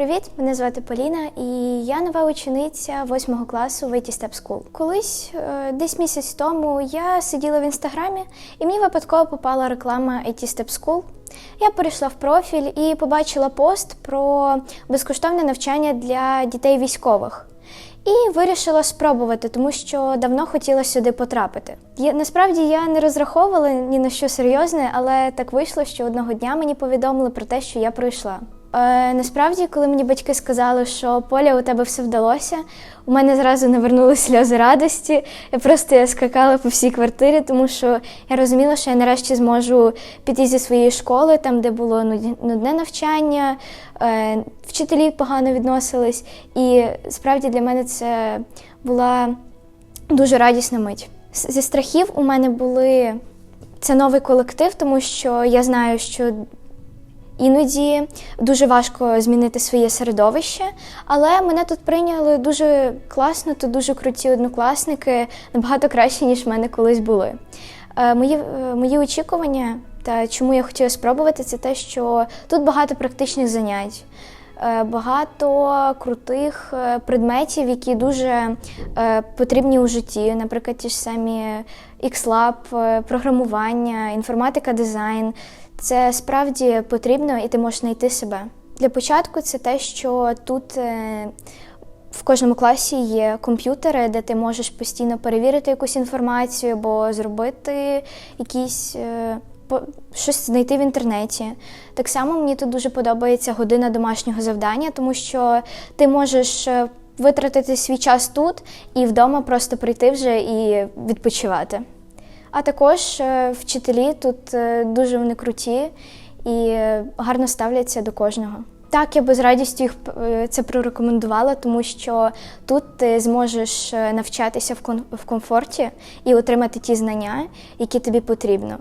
Привіт, мене звати Поліна, і я нова учениця 8 класу в IT Step School. Колись, е, десь місяць тому, я сиділа в інстаграмі, і мені випадково попала реклама IT Step School. Я перейшла в профіль і побачила пост про безкоштовне навчання для дітей військових. І вирішила спробувати, тому що давно хотіла сюди потрапити. Я, насправді я не розраховувала ні на що серйозне, але так вийшло, що одного дня мені повідомили про те, що я пройшла. Е, насправді, коли мені батьки сказали, що Поля, у тебе все вдалося, у мене зразу навернулися сльози радості. Я просто я скакала по всій квартирі, тому що я розуміла, що я нарешті зможу піти зі своєї школи, там, де було нудне навчання, е, вчителі погано відносились. І справді для мене це була дуже радісна мить. Зі страхів у мене були це новий колектив, тому що я знаю, що Іноді дуже важко змінити своє середовище, але мене тут прийняли дуже класно, тут дуже круті однокласники, набагато краще, ніж в мене колись були. Е, Мої, е, мої очікування та чому я хотіла спробувати, це те, що тут багато практичних занять. Е, Багато крутих е, предметів, які дуже е, потрібні у житті, наприклад, ті ж самі X-Lab, програмування, інформатика, дизайн. Це справді потрібно, і ти можеш знайти себе. Для початку це те, що тут в кожному класі є комп'ютери, де ти можеш постійно перевірити якусь інформацію або зробити якісь. Щось знайти в інтернеті. Так само мені тут дуже подобається година домашнього завдання, тому що ти можеш е, витратити свій час тут і вдома просто прийти вже і відпочивати. А також е, вчителі тут е, дуже вони круті і гарно ставляться до кожного. Так, я би з радістю їх це прорекомендувала, тому що тут ти зможеш навчатися в комфорті і отримати ті знання, які тобі потрібно.